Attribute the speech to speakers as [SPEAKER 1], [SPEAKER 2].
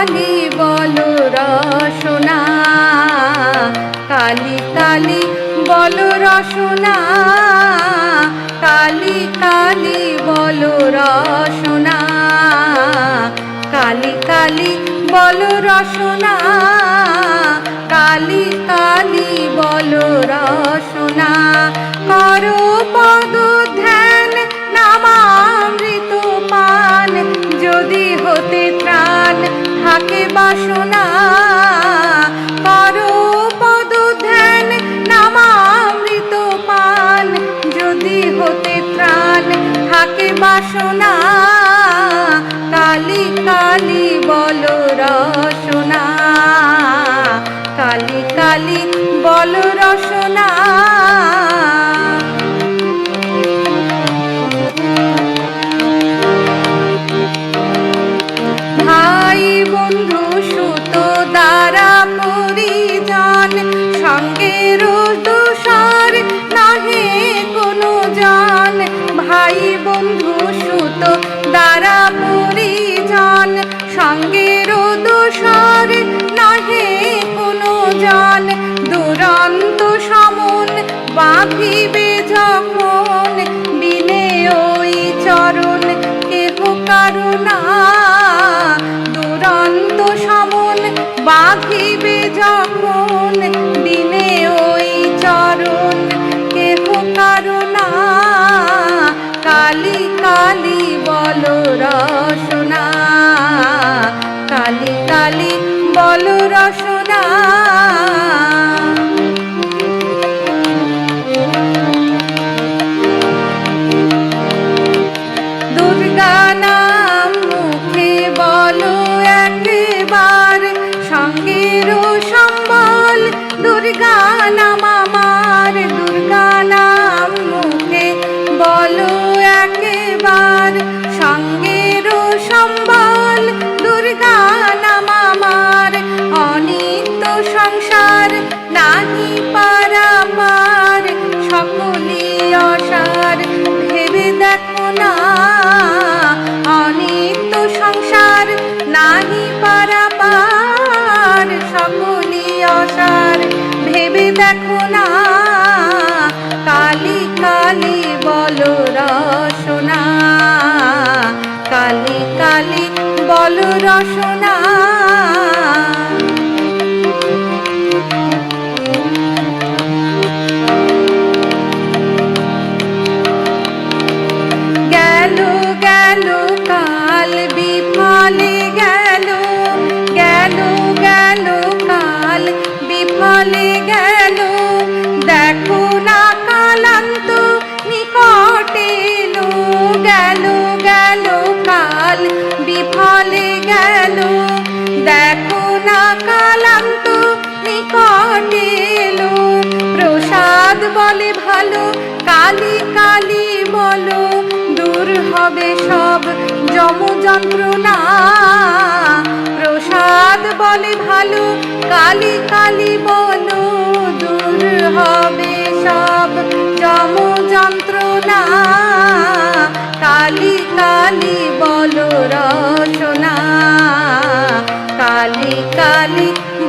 [SPEAKER 1] কালি বল রসনা কালি কালি বল রসনা কালি কালি বল রসনা কালি কালি বল রসনা কালি কালি বল রসনা করো পদ ধ্যান নামামৃত পান, যদি হতে ত্রাণ থাকে বাসনা। করো পদ ধ্যান নামামৃত পান। যদি হতে ত্রাণ থাকে বাসনা, কালি কালি বল রসনা। কালি কালি বল রসনা। ভাই বাঁধিবে যখন দিনে ওই চরণ, কেহ কারুণা কালি কালি বল রসনা, কালি কালি বল রসনা। একবার সঙ্গের সম্বল, দুর্গা নাম আমার। সংসার নাহি পারাপার সকলি অসার, ভেবে দেখো না। অনিত্য সংসার নাহি পারাপার সকলি অসার, ভেবে দেখো না। এলো প্রসাদ বলে ভালো, কালি কালি বলো, দূর হবে সব যম যন্ত্রণা প্রসাদ বলে ভালো, কালি কালি বলো, দূর হবে সব যম যন্ত্রণা কালি কালি বলো রসনা কালি কালি